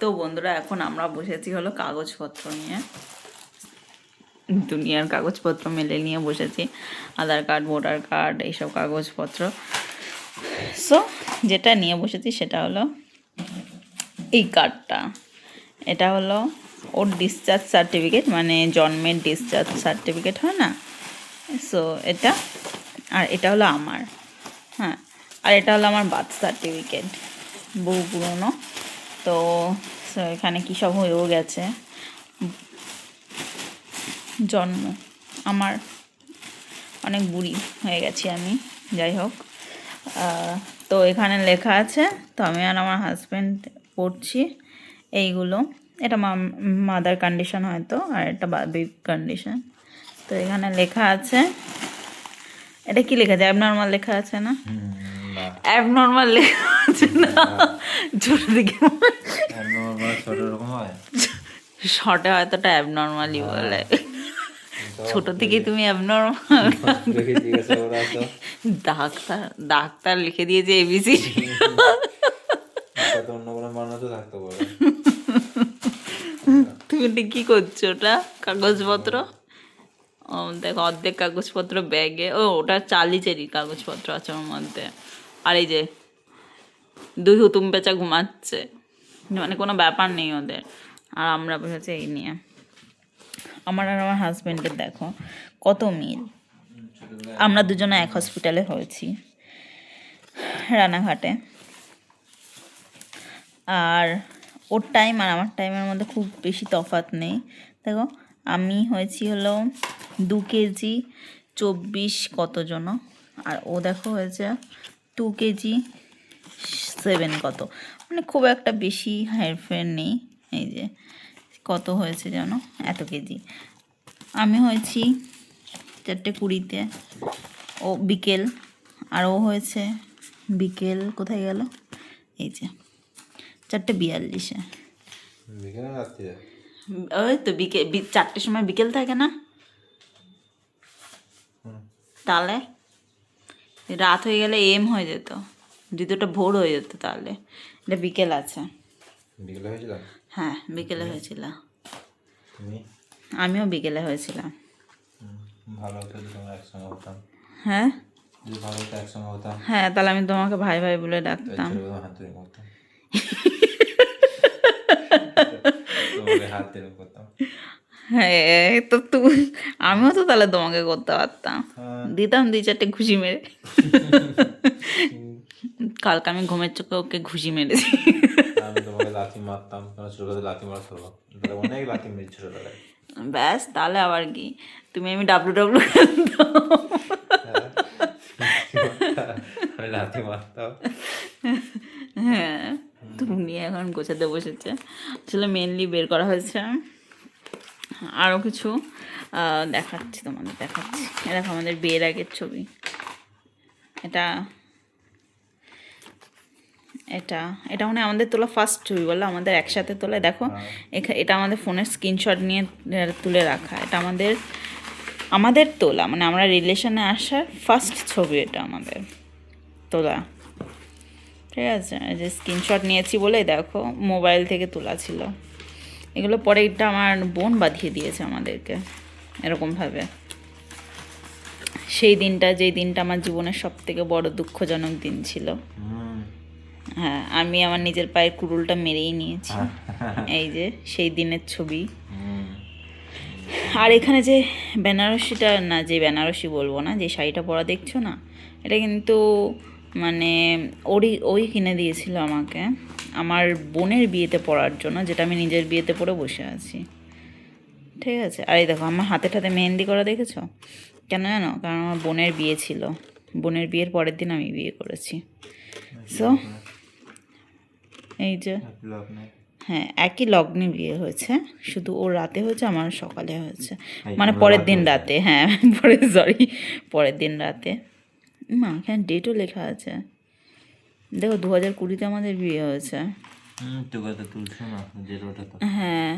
তো বন্ধুরা, এখন আমরা বসেছি হলো কাগজপত্র নিয়ে। দুনিয়ার কাগজপত্র মেলে নিয়ে বসেছি। আধার কার্ড, ভোটার কার্ড, এইসব কাগজপত্র। সো যেটা নিয়ে বসেছি সেটা হলো এই কার্ডটা। এটা হলো ওর ডিসচার্জ সার্টিফিকেট মানে জন্মের ডিসচার্জ সার্টিফিকেট হয় না? সো এটা, আর এটা হলো আমার। হ্যাঁ আর এটা হলো আমার বার্থ সার্টিফিকেট বহু পুরনো। তো এখানে কী সব হয়েও গেছে। জন্ম। আমার অনেক বুড়ি হয়ে গেছি আমি যাই হোক। তো এখানে লেখা আছে তো আমি আর আমার হাজব্যান্ড পড়ছি এইগুলো। এটা মাদার কন্ডিশন হয়তো আর এটা বেবি কন্ডিশন তো এখানে লেখা আছে এটা কি লেখা আছে অ্যাবনর্মাল লেখা আছে না? অ্যাবনর্মাল লেখা ছোট দিকে শর্টে বলে। ছোট থেকে তুমি অ্যাবনর্মাল ডাক্তার ডাক্তার লিখে দিয়েছে এবিসি তুমি কি করছ ওটা? কাগজপত্র? দেখো, অর্ধেক কাগজপত্র ব্যাগে ও, ওটা চালিচেরই কাগজপত্র আছে ওর মধ্যে। আর এই যে দুই হুতুম পেঁচা ঘুমাচ্ছে। মানে কোনো ব্যাপার নেই ওদের। আর আমরা বসেছি এই নিয়ে। আমার আর আমার হাজব্যান্ডের দেখো, কত মিল। আমরা দুজনে এক হসপিটালে হয়েছি, রানাঘাটে। আর ওর টাইম আর আমার টাইমের মধ্যে খুব বেশি তফাৎ নেই। দেখো, আমি হয়েছি হলো দু কেজি চব্বিশ কত জন আর ও দেখো হয়েছে টু কেজি সেভেন কত? মানে খুব একটা বেশি হেরফের নেই। এই যে কত হয়েছে যেন এত কেজি। আমি হয়েছি চারটে কুড়িতে। ও বিকেল। আর ও হয়েছে বিকেল কোথায় গেল? এই যে চারটে বিয়াল্লিশে। ওই তো বিকেল চারটের সময় বিকেল থাকে না? তাহলে? রাত হয়ে গেলে এম হয়ে যেত। যদি ওটা ভোর হয়ে যেত তাহলে। এটা বিকেল আছে। বিকেলে হয়েছিল? হ্যাঁ বিকেলে হয়েছিল। আমিও বিকেলে হয়েছিলাম। ভালো হতো তোমরা একসঙ্গে হতাম। হ্যাঁ? ভালো হতো একসঙ্গে হতাম। হ্যাঁ তাহলে আমি তোমাকে ভাই ভাই বলে ডাকতাম। হ্যাঁ তো তুমি আমিও তো তাহলে তোমাকে করতে পারতাম। হ্যাঁ। দিতাম দুই চারটে খুশি মেরে। কালকে আমি ঘুমের চোখে ওকে ঘুষি মেরেছি। আমি তোমাকে লাথি মারতাম কারণ ছোটবেলায় লাথি মারা অনেক লাথি মেরেছি ছোটবেলায় ব্যাস তাহলে আবার কি? তুমি আমি ডাব্লু ডাব্লু লাথি মারতাম। হ্যাঁ তুমি এখন গোছাতে বসেছে। আসলে মেনলি বের করা হয়েছে। আরও কিছু দেখাচ্ছি তোমাদের দেখাচ্ছি। দেখো আমাদের বিয়ের আগের ছবি। এটা এটা এটা মানে আমাদের তোলা ফার্স্ট ছবি বলো আমাদের একসাথে তোলা দেখো এখা- এটা আমাদের ফোনের স্ক্রিনশট নিয়ে তুলে রাখা এটা আমাদের আমাদের তোলা মানে আমরা রিলেশনে আসার ফার্স্ট ছবি এটা আমাদের তোলা। ঠিক আছে? যে স্ক্রিনশট নিয়েছি বলে দেখো মোবাইল থেকে তোলা ছিল। এগুলো পরে এটা আমার বোন বাঁধিয়ে দিয়েছে আমাদেরকে এরকমভাবে সেই দিনটা যেই দিনটা আমার জীবনের সব থেকে বড় দুঃখজনক দিন ছিল। হুম হ্যাঁ আমি আমার নিজের পায়ের কুড়ুলটা মেরেই নিয়েছি। এই যে সেই দিনের ছবি। আর এখানে যে বেনারসিটা না যে বেনারসি বলব না যে শাড়িটা পরা দেখছ না এটা কিন্তু মানে ওরই ওই কিনে দিয়েছিল আমাকে আমার বোনের বিয়েতে পরার জন্য যেটা আমি নিজের বিয়েতে পরে বসে আছি। ঠিক আছে? আর এই দেখো আমার হাতে টাতে মেহেন্দি করা দেখেছ? কেন জানো? কারণ আমার বোনের বিয়ে ছিল। বোনের বিয়ের পরের দিন আমি বিয়ে করেছি। সো এই যে হ্যাঁ একই লগ্নে বিয়ে হয়েছে শুধু ওর রাতে হয়েছে আমার সকালে হয়েছে। মানে পরের দিন রাতে হ্যাঁ পরে সরি পরের দিন রাতে। মা এখানে ডেটও লেখা আছে। দেখো দু হাজার কুড়িতে আমাদের বিয়ে হয়েছে। হ্যাঁ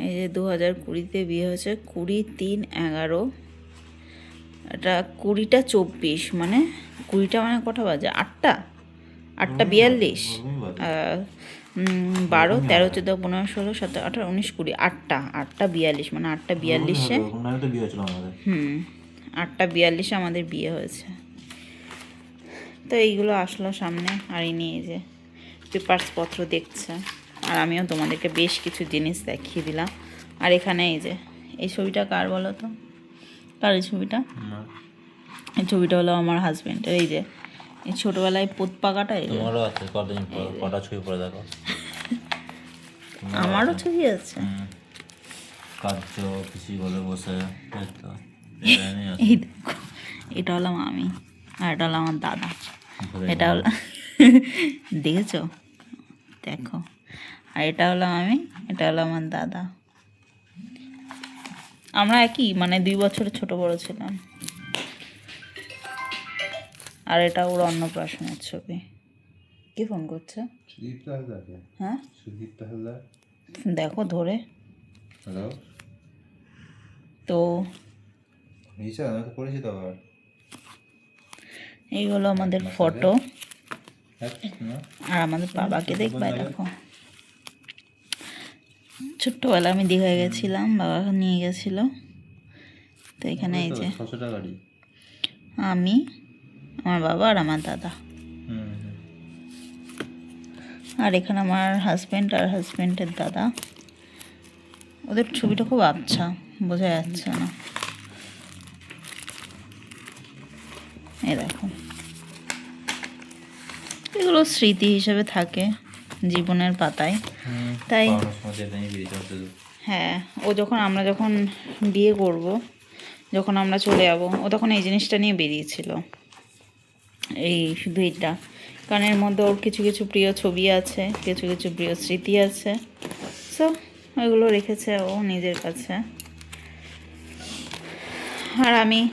এই যে দু হাজার কুড়িতে বিয়ে হয়েছে কুড়ি তিন এগারো। এটা কুড়িটা চব্বিশ মানে কুড়িটা মানে কটা বাজে? আটটা? আটটা বিয়াল্লিশ বারো। তেরো চোদ্দ পনেরো ষোলো সতেরো আঠারো উনিশ কুড়ি আটটা আটটা বিয়াল্লিশ মানে আটটা বিয়াল্লিশে। হুম আটটা বিয়াল্লিশে আমাদের বিয়ে হয়েছে। তো এইগুলো আসলো সামনে আর ইনি এই যে পেপার্স পত্র দেখছে। আর আমিও তোমাদেরকে বেশ কিছু জিনিস দেখিয়ে দিলাম। আর এখানে এই যে এই ছবিটা কার বলো তো? কার এই ছবিটা? এই ছবিটা হলো আমার হাজব্যান্ডের এই যে ছোটোবেলায় পোত পাকাটা তোমারও আছে কতদিন পর কটা ছবি পরে দেখো। আমারও ছবি আছে। কার্য পিসি বলে বসে এই দেখো এটা হলো আমি আর এটা হলো আমার দাদা। এটা হলো দেখেছ? দেখো। আর এটা হলো আমি এটা হলো আমার দাদা। আমরা একই মানে দুই বছরের ছোট বড় ছিলাম। আর এটা ওর অন্নপ্রাশনের ছবি। কে ফোন করছে? হ্যাঁ? দেখো ধরে। হ্যালো তো নিচে করেছি তো আবার। এই হলো আমাদের ফটো। আর আমাদের বাবাকে দেখবে দেখো। ছোট্টবেলা আমি দীঘায় গেছিলাম বাবা নিয়ে গেছিল। তো এখানে এই যে। আমি আমার বাবা আর আমার দাদা। আর এখানে আমার হাজব্যান্ড আর হাজব্যান্ডের দাদা ওদের ছবিটা খুব আচ্ছা বোঝা যাচ্ছে না এই দেখো এগুলো স্মৃতি হিসেবে থাকে জীবনের পাতায় তাই। হ্যাঁ ও যখন, আমরা যখন বিয়ে করব, যখন আমরা চলে যাব, ও তখন এই জিনিসটা নিয়ে বেরিয়েছিল এই শুধু এটা। কারণ এর মধ্যে ওর কিছু কিছু প্রিয় ছবি আছে কিছু কিছু প্রিয় স্মৃতি আছে। সো ওইগুলো রেখেছে ও নিজের কাছে। আর আমি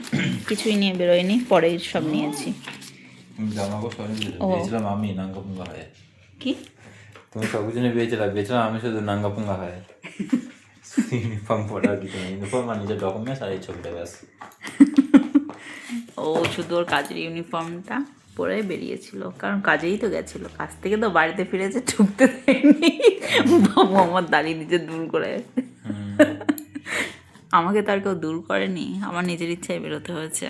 কিছুই নিয়ে বেরোইনি পরে সব নিয়েছি। আমি নাঙ্গা পুঙ্গা হয়ে। কি? তুমি সব কিছু নিয়ে বেরিয়েছিলাম বেরিয়েছিলাম আমি শুধু নাঙ্গা পুঙ্গা হয়ে। ইউনিফর্ম পরে ইউনিফর্ম আর নিজের ডকুমেন্টস আর এই ছবিটা ব্যাস। ও শুধু ওর কাজের ইউনিফর্মটা পরে বেরিয়েছিল কারণ কাজেই তো গেছিল। কাজ থেকে তো বাড়িতে ফিরেছে ঢুকতে দেয়নি বাবু আমার দাঁড়িয়ে নিজে দূর করে। আমাকে তো আর কেউ দূর করেনি আমার নিজের ইচ্ছায় বেরোতে হয়েছে।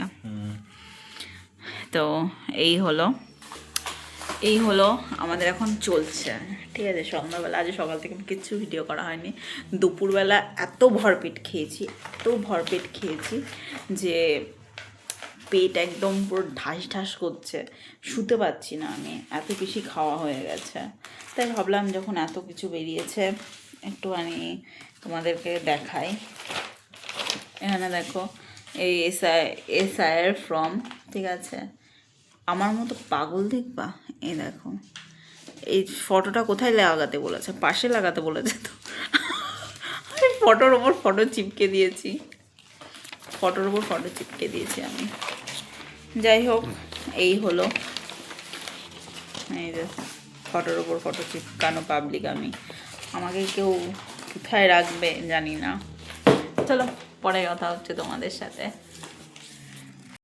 তো এই হলো এই হলো আমাদের এখন চলছে। ঠিক আছে সন্ধ্যাবেলা আজ সকাল থেকে কিচ্ছু ভিডিও করা হয়নি। দুপুরবেলা এত ভরপেট খেয়েছি এত ভরপেট খেয়েছি যে পেট একদম পুরো ঢাস ঢাস করছে। শুতে পারছি না আমি, এত বেশি খাওয়া হয়ে গেছে। তাই ভাবলাম যখন এত কিছু বেরিয়েছে, একটুখানি তোমাদেরকে দেখাই। এখানে দেখো, এই এসআই এসআইয়ের ফর্ম ঠিক আছে? আমার মতো পাগল দেখবা? এই দেখো। এই ফটোটা কোথায় লাগাতে বলেছে? পাশে লাগাতে বলেছে তো। আমি ফটোর ওপর ফটো চিপকে দিয়েছি। ফটোর উপর ফটো চিপকে দিয়েছি আমি। যাই হোক, এই হলো। এই যে, ফটোর ওপর ফটো চিপকানো পাবলিক আমি। আমাকে কেউ কোথায় রাখবে জানি না। চলো, পরে কথা হচ্ছে তোমাদের সাথে।